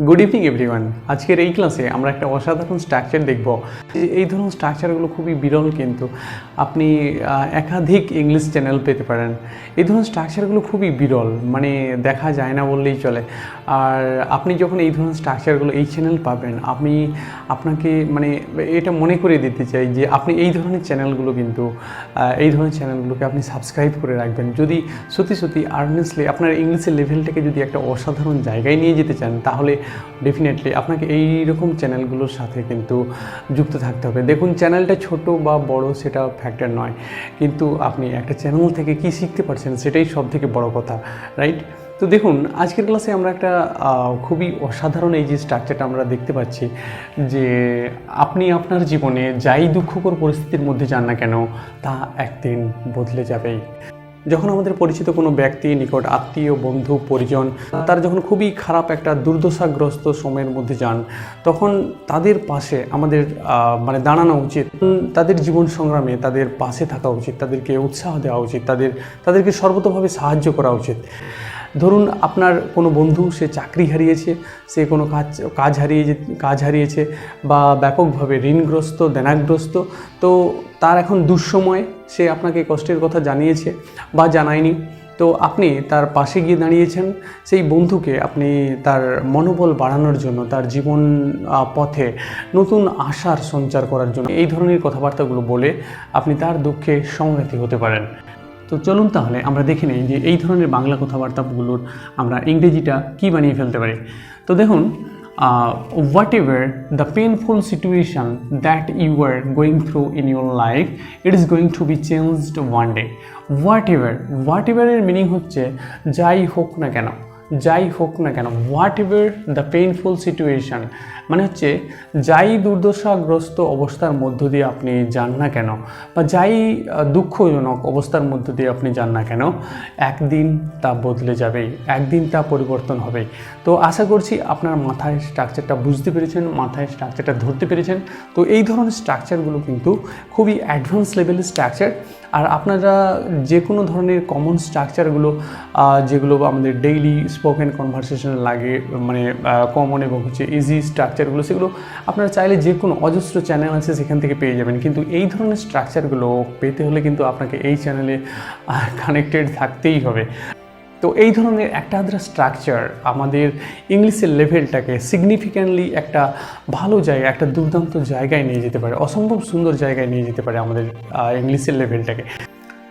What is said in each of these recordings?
Good evening everyone আজকের এই ক্লাসে আমরা একটা অসাধারণ স্ট্রাকচার দেখব। এই- ধরনের স্ট্রাকচারগুলো খুবই বিরল কিন্তু আপনি একাধিক ইংলিশ চ্যানেল পেতে পারেন। এই ধরনের স্ট্রাকচারগুলো খুবই বিরল মানে দেখা যায় না বললেই চলে। আর আপনি যখন এই ধরনের স্ট্রাকচারগুলো এই চ্যানেল পাবেন আপনি আপনাকে মানে এটা মনে করে দিতে চাই যে আপনি এই ধরনের চ্যানেলগুলো কিন্তু এই ধরনের চ্যানেলগুলোকে আপনি সাবস্ক্রাইব করে রাখবেন। যদি সত্যি সত্যি আর্নেস্টলি আপনার ইংলিশের লেভেলটাকে যদি একটা অসাধারণ জায়গায় নিয়ে যেতে চান, তাহলে ডেফিনেটলি আপনাকে এই রকম চ্যানেলগুলোর সাথে কিন্তু যুক্ত থাকতে হবে। দেখুন চ্যানেলটা ছোট বা বড় সেটা ফ্যাক্টর নয়। কিন্তু আপনি একটা চ্যানেল থেকে কি শিখতে পারছেন, সেটাই সব থেকে বড় কথা রাইট তো দেখুন, আজকের ক্লাসে আমরা একটা খুবই অসাধারণ এই যে স্ট্রাকচারটা আমরা দেখতে পাচ্ছি যে আপনি আপনার জীবনে যাই দুঃখকর পরিস্থিতির মধ্যে যান না কেন, তা একদিন বদলে যাবেই। যখন আমাদের পরিচিত কোনো ব্যক্তি নিকট আত্মীয়, বন্ধু, পরিজন, তারা যখন খুবই খারাপ একটা দুর্দশাগ্রস্ত সময়ের মধ্যে যান, তখন তাদের পাশে আমাদের মানে দাঁড়ানো উচিত। তাদের জীবন সংগ্রামে তাদের পাশে থাকা উচিত, তাদেরকে উৎসাহ দেওয়া উচিত, তাদের, তাদেরকে সর্বতভাবে সাহায্য করা উচিত। ধরুন আপনার কোনো বন্ধু, সে চাকরি হারিয়েছে, সে কোনো কাজ কাজ হারিয়ে, কাজ হারিয়েছে বা ব্যাপকভাবে ঋণগ্রস্ত, দেনাগ্রস্ত, তো তার এখন দুঃসময় সে আপনাকে কষ্টের কথা জানিয়েছে বা জানায়নি। তো আপনি তার পাশে গিয়ে দাঁড়িয়েছেন, সেই বন্ধুকে আপনি তার মনোবল বাড়ানোর জন্য, তার জীবন পথে নতুন আশার সঞ্চার করার জন্য এই ধরনের কথাবার্তাগুলো বলে আপনি তার দুঃখে সংহতি হতে পারেন। তো চলুন তাহলে আমরা দেখে নিই যে এই ধরনের বাংলা কথাবার্তাগুলোর আমরা ইংরেজিটা কি বানিয়ে ফেলতে পারি। তো দেখুন whatever the painful situation that you are going through in your life it is going to be changed one day whatever what এভারের মিনিং হচ্ছে, যাই হোক না কেন যাই হোক না কেন whatever the painful situation মানে হচ্ছে যাই দুর্দশাগ্রস্ত অবস্থার মধ্য দিয়ে আপনি যান না কেন, বা যাই দুঃখজনক অবস্থার মধ্য দিয়ে আপনি যান না কেন, একদিন তা বদলে যাবেই, একদিন তা পরিবর্তন হবেই। তো আশা করছি আপনার মাথায় স্ট্রাকচারটা বুঝতে পেরেছেন, মাথায় স্ট্রাকচারটা ধরতে পেরেছেন। তো এই ধরনের স্ট্রাকচারগুলো কিন্তু খুবই অ্যাডভান্স লেভেলের স্ট্রাকচার আর আপনারা যে কোনো ধরনের কমন স্ট্রাকচারগুলো যেগুলো আমাদের ডেইলি স্পোকেন কনভারসেশনে লাগে মানে কমন এবং হচ্ছে ইজি স্ট্রাকচারগুলো সেগুলো আপনারা চাইলে যে কোনো অজস্র চ্যানেল আছে সেখান থেকে পেয়ে যাবেন। কিন্তু এই ধরনের স্ট্রাকচারগুলো পেতে হলে কিন্তু আপনাকে এই চ্যানেলে কানেক্টেড থাকতেই হবে। তো এই ধরনের একটা আদ্রা স্ট্রাকচার আমাদের ইংলিশের লেভেলটাকে সিগনিফিক্যান্টলি একটা ভালো জায়গা, একটা দুর্দান্ত জায়গায় নিয়ে যেতে পারে, অসম্ভব সুন্দর জায়গায় নিয়ে যেতে পারে আমাদের ইংলিশের লেভেলটাকে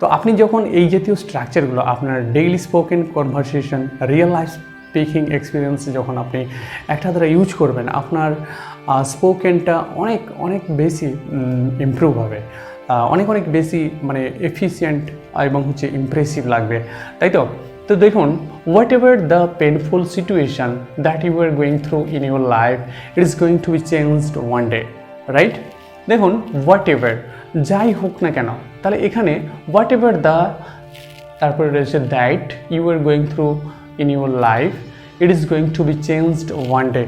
তো আপনি যখন এই জাতীয় স্ট্রাকচারগুলো আপনার daily spoken conversation real life speaking experience যখন আপনি একটা দ্বারা ইউজ করবেন, আপনার স্পোকেনটা অনেক অনেক বেশি ইমপ্রুভ হবে। অনেক অনেক বেশি মানে এফিসিয়েন্ট এবং হচ্ছে ইমপ্রেসিভ লাগবে। তাই তো? তো দেখুন whatever the painful situation that you are going through in your life it is going to be changed one day right দেখুন হোয়াট এভার যাই হোক না কেন, তাহলে এখানে হোয়াট এভার দ্য তারপরে রয়েছে that you are going through in your life it is going to be changed one day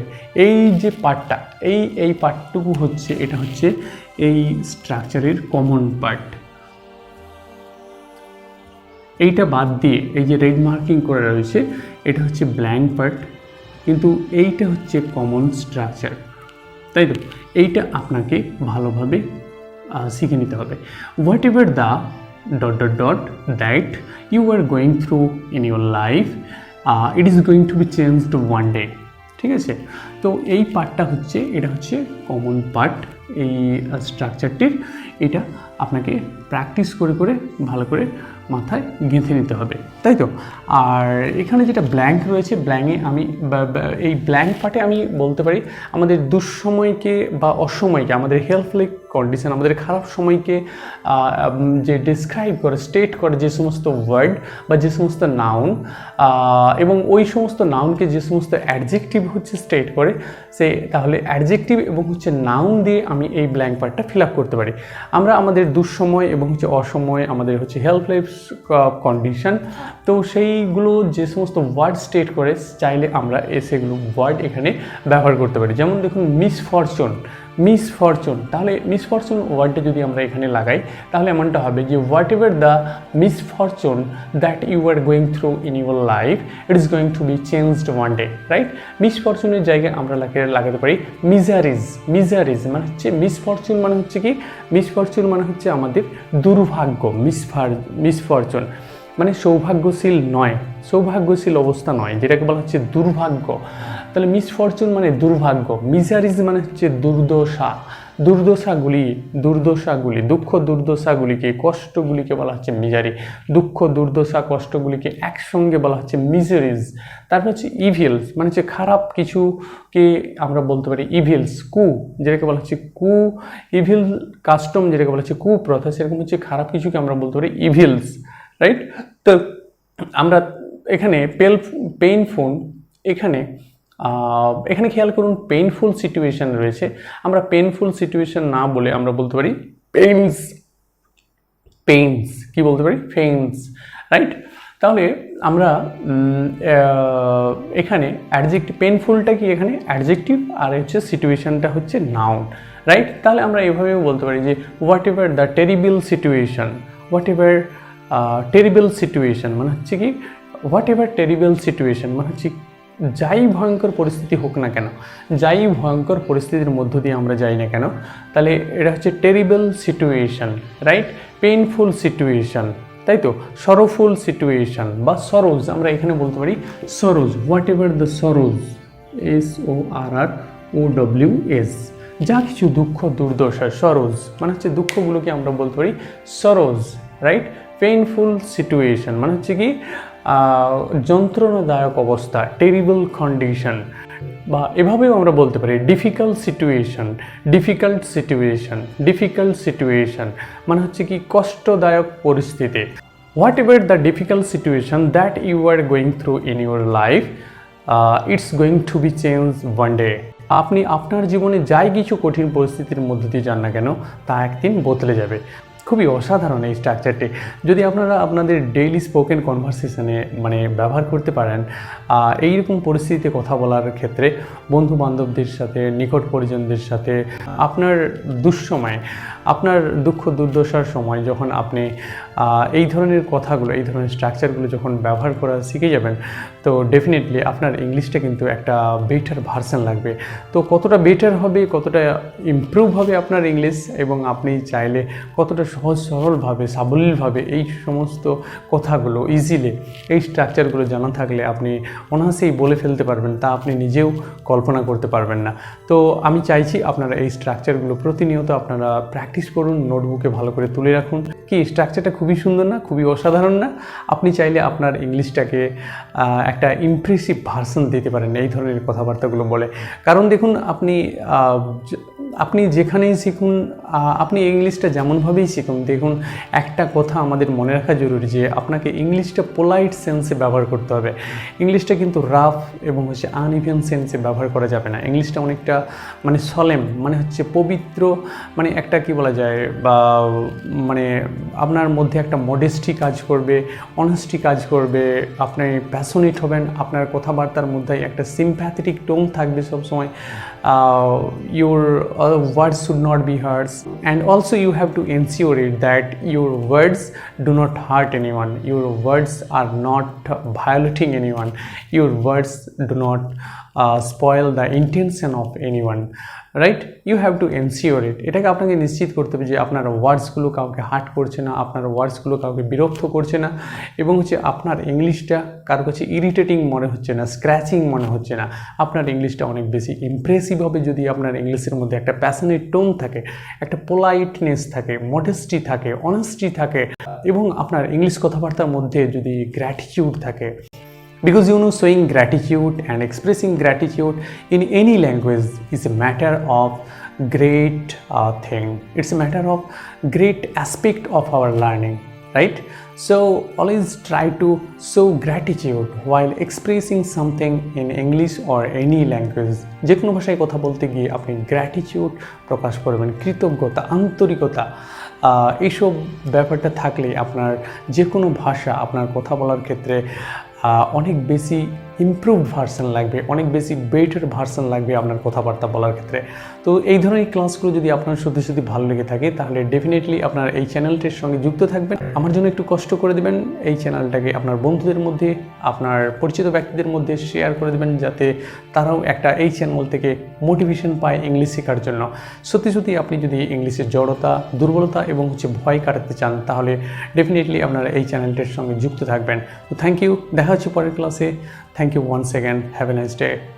এই যে পার্টটা এই এই পার্টটুকু হচ্ছে, এটা হচ্ছে এই স্ট্রাকচারের কমন পার্ট এইটা বাদ দিয়ে এই যে রেড মার্কিং করে রয়েছে, এটা হচ্ছে ব্ল্যাঙ্ক পার্ট কিন্তু এইটা হচ্ছে কমন স্ট্রাকচার তাই তো? এইটা আপনাকে ভালোভাবে শিখে নিতে হবে। Whatever the dot dot dot that you are going through in your life it is going to be changed one day ঠিক আছে? তো এই পার্টটা হচ্ছে, এটা হচ্ছে কমন পার্ট এই স্ট্রাকচারটির এটা আপনাকে প্র্যাকটিস করে করে, ভালো করে মাথায় গেঁথে নিতে হবে, তাই তো? আর এখানে যেটা ব্ল্যাঙ্ক রয়েছে ব্ল্যাঙ্কে আমি এই ব্ল্যাঙ্ক পার্টে আমি বলতে পারি, আমাদের দুঃসময়কে বা অসময়কে, আমাদের হেল্পলেস কন্ডিশন আমাদের খারাপ সময়কে যে ডিসক্রাইব করে স্টেট করে যে সমস্ত ওয়ার্ড বা যে সমস্ত নাউন এবং ওই সমস্ত নাউনকে যে সমস্ত অ্যাডজেক্টিভ হচ্ছে স্টেট করে, সে তাহলে অ্যাডজেক্টিভ এবং হচ্ছে নাউন দিয়ে আমি এই ব্ল্যাঙ্ক পার্টটা ফিল আপ করতে পারি। আমরা আমাদের দুঃসময় এবং হচ্ছে অসময়, আমাদের হচ্ছে হেল্পলেস কন্ডিশন তো সেইগুলো যে সমস্ত ওয়ার্ড স্টেট করে, চাইলে আমরা সেগুলো ওয়ার্ড এখানে ব্যবহার করতে পারি। যেমন দেখুন মিসফরচুন মিসফরচুন তাহলে মিসফরচুন ওয়ার্ডটা যদি আমরা এখানে লাগাই, তাহলে এমনটা হবে যে whatever the misfortune that you are going through in your life it is going to be changed one day right মিসফরচুনের জায়গায় আমরা লাগাতে পারি মিজারিজ মিজারিজ মানে হচ্ছে মিসফরচুন মানে হচ্ছে কি? মিসফরচুন মানে হচ্ছে আমাদের দুর্ভাগ্য মিসফার মিসফরচুন মানে সৌভাগ্যশীল নয়, সৌভাগ্যশীল অবস্থা নয়, যেটাকে বলা হচ্ছে দুর্ভাগ্য। তাহলে মিসফরচুন মানে দুর্ভাগ্য মিজারিজ মানে হচ্ছে দুর্দশা। দুর্দশাগুলি দুর্দশাগুলি, দুঃখ দুর্দশাগুলিকে, কষ্টগুলিকে বলা হচ্ছে মিজারি দুঃখ দুর্দশা, কষ্টগুলিকে একসঙ্গে বলা হচ্ছে মিজারিজ তারপর হচ্ছে ইভিলস মানে হচ্ছে খারাপ কিছুকে আমরা বলতে পারি ইভিলস কু, যেটাকে বলা হচ্ছে কু ইভিল কাস্টম যেটাকে বলা হচ্ছে কুপ্রথা, সেরকম হচ্ছে খারাপ কিছুকে আমরা বলতে পারি ইভিলস রাইট তো আমরা এখানে পেল পেইনফুল এখানে এখানে খেয়াল করুন পেইনফুল সিচুয়েশন রয়েছে। আমরা পেইনফুল সিচুয়েশন না বলে আমরা বলতে পারি পেইনস পেইনস কি বলতে পারি? পেইনস রাইট তাহলে আমরা এখানে অ্যাডজেক্টিভ পেনফুলটা কি এখানে? অ্যাডজেক্টিভ আর হচ্ছে সিচুয়েশনটা হচ্ছে নাউন রাইট তাহলে আমরা এভাবেও বলতে পারি যে whatever the terrible situation whatever terrible situation মানে হচ্ছে কি হোয়াট এভার টেরিবল সিচুয়েশন মানে হচ্ছে যাই ভয়ঙ্কর পরিস্থিতি হোক না কেন, যাই ভয়ঙ্কর পরিস্থিতির মধ্য দিয়ে আমরা যাই না কেন, তাহলে এটা হচ্ছে terrible situation right painful situation তাই তো? সরোফুল সিচুয়েশন বা সরোজ আমরা এখানে বলতে পারি sorrows whatever the sorrows S O R R O W S যা কিছু দুঃখ, দুর্দশা সরোজ মানে হচ্ছে দুঃখগুলোকে আমরা বলতে পারি সরোজ রাইট পেইনফুল সিচুয়েশন মানে হচ্ছে কি যন্ত্রণাদায়ক অবস্থা টেরিবল কন্ডিশন বা এভাবেও আমরা বলতে পারি difficult situation difficult situation difficult situation মানে হচ্ছে কি, কষ্টদায়ক পরিস্থিতি। Whatever the difficult situation that you are going through in your life it's going to be change one day আপনি আপনার জীবনে যাই কিছু কঠিন পরিস্থিতির মধ্য দিয়ে যান না কেন, তা একদিন বদলে যাবে। খুবই অসাধারণ এই স্ট্রাকচারটি যদি আপনারা আপনাদের ডেইলি স্পোকেন কনভারসেশনে মানে ব্যবহার করতে পারেন এইরকম পরিস্থিতিতে কথা বলার ক্ষেত্রে বন্ধু বান্ধবদের সাথে নিকট পরিজনদের সাথে, আপনার দুঃসময়, আপনার দুঃখ দুর্দশার সময় যখন আপনি এই ধরনের কথাগুলো, এই ধরনের স্ট্রাকচারগুলো যখন ব্যবহার করা শিখে যাবেন, তো ডেফিনেটলি আপনার ইংলিশটা কিন্তু একটা বেটার ভার্সন লাগবে। তো কতটা বেটার হবে, কতটা ইমপ্রুভ হবে আপনার ইংলিশ এবং আপনি চাইলে কতটা সহজ সরলভাবে, সাবলীলভাবে এই সমস্ত কথাগুলো ইজিলি এই স্ট্রাকচারগুলো জানা থাকলে আপনি অনায়াসেই বলে ফেলতে পারবেন, তা আপনি নিজেও কল্পনা করতে পারবেন না। তো আমি চাইছি আপনারা এই স্ট্রাকচারগুলো প্রতিনিয়ত আপনারা প্র্যাকটিস করুন নোটবুকে ভালো করে তুলে রাখুন। কি স্ট্রাকচারটা খুবই সুন্দর না, খুবই অসাধারণ না? আপনি চাইলে আপনার ইংলিশটাকে একটা ইমপ্রেসিভ ভার্সন দিতে পারেন এই ধরনের কথাবার্তাগুলো বলে। কারণ দেখুন, আপনি আপনি যেখানেই শিখুন আপনি ইংলিশটা যেমনভাবেই শিখুন, দেখুন, একটা কথা আমাদের মনে রাখা জরুরি যে আপনাকে ইংলিশটা পোলাইট সেন্সে ব্যবহার করতে হবে। ইংলিশটা কিন্তু রাফ এবং হচ্ছে আনইভেন সেন্সে ব্যবহার করা যাবে না। ইংলিশটা অনেকটা মানে সলেম মানে হচ্ছে পবিত্র মানে একটা কি বলা যায়, বা মানে আপনার মধ্যে একটা মডেস্টি কাজ করবে অনেস্টি কাজ করবে, আপনি প্যাশনেট হবেন, আপনার কথাবার্তার মধ্যে একটা সিম্প্যাথেটিক টোন থাকবে সবসময়। Your words should not be hurts and also you have to ensure it that your words do not hurt anyone. Your words are not violating anyone. Your words do not spoil the intention of anyone right you have to ensure it এটাকে আপনাকে নিশ্চিত করতে হবে যে আপনার ওয়ার্ডসগুলো কাউকে heart করছে না, আপনার ওয়ার্ডসগুলো কাউকে বিরক্ত করছে না, এবং হচ্ছে আপনার ইংলিশটা কারও কাছে ইরিটেটিং মনে হচ্ছে না স্ক্র্যাচিং মনে হচ্ছে না। আপনার ইংলিশটা অনেক বেশি ইমপ্রেসিভ হবে যদি আপনার ইংলিশের মধ্যে একটা প্যাশনেট টোন থাকে, একটা পোলাইটনেস থাকে মডেস্টি থাকে অনেস্টি থাকে, এবং আপনার ইংলিশ কথাবার্তার মধ্যে যদি গ্র্যাটিটিউড থাকে। Because you know showing gratitude and expressing gratitude in any language is a matter of great uh, thing it's a matter of great aspect of our learning right so always try to show gratitude while expressing something in english or any language যে কোনো ভাষায় কথা বলতে গিয়ে আপনি gratitude প্রকাশ করবেন কৃতজ্ঞতা আন্তরিকতা এইসব ব্যাপারটা থাকলে আপনার যে কোনো ভাষা আপনার কথা বলার ক্ষেত্রে অনেক বেশি ইমপ্রুভ ভার্সন লাগবে, অনেক বেশি বেটার ভার্সন লাগবে আপনার কথাবার্তা বলার ক্ষেত্রে। তো এই ধরনের ক্লাসগুলো যদি আপনার সত্যি সত্যি ভালো লেগে থাকে, তাহলে ডেফিনেটলি আপনার এই চ্যানেলটির সঙ্গে যুক্ত থাকবেন। আমার জন্য একটু কষ্ট করে দেবেন, এই চ্যানেলটাকে আপনার বন্ধুদের মধ্যে, আপনার পরিচিত ব্যক্তিদের মধ্যে শেয়ার করে দেবেন, যাতে তারাও একটা এই চ্যানেল থেকে মোটিভেশন পায় ইংলিশ শেখার জন্য। সত্যি সত্যি আপনি যদি ইংলিশের জড়তা, দুর্বলতা এবং হচ্ছে ভয় কাটাতে চান, তাহলে ডেফিনেটলি আপনারা এই চ্যানেলটির সঙ্গে যুক্ত থাকবেন। তো থ্যাংক ইউ দেখা হচ্ছে পরের ক্লাসে Thank you once again. Have a nice day.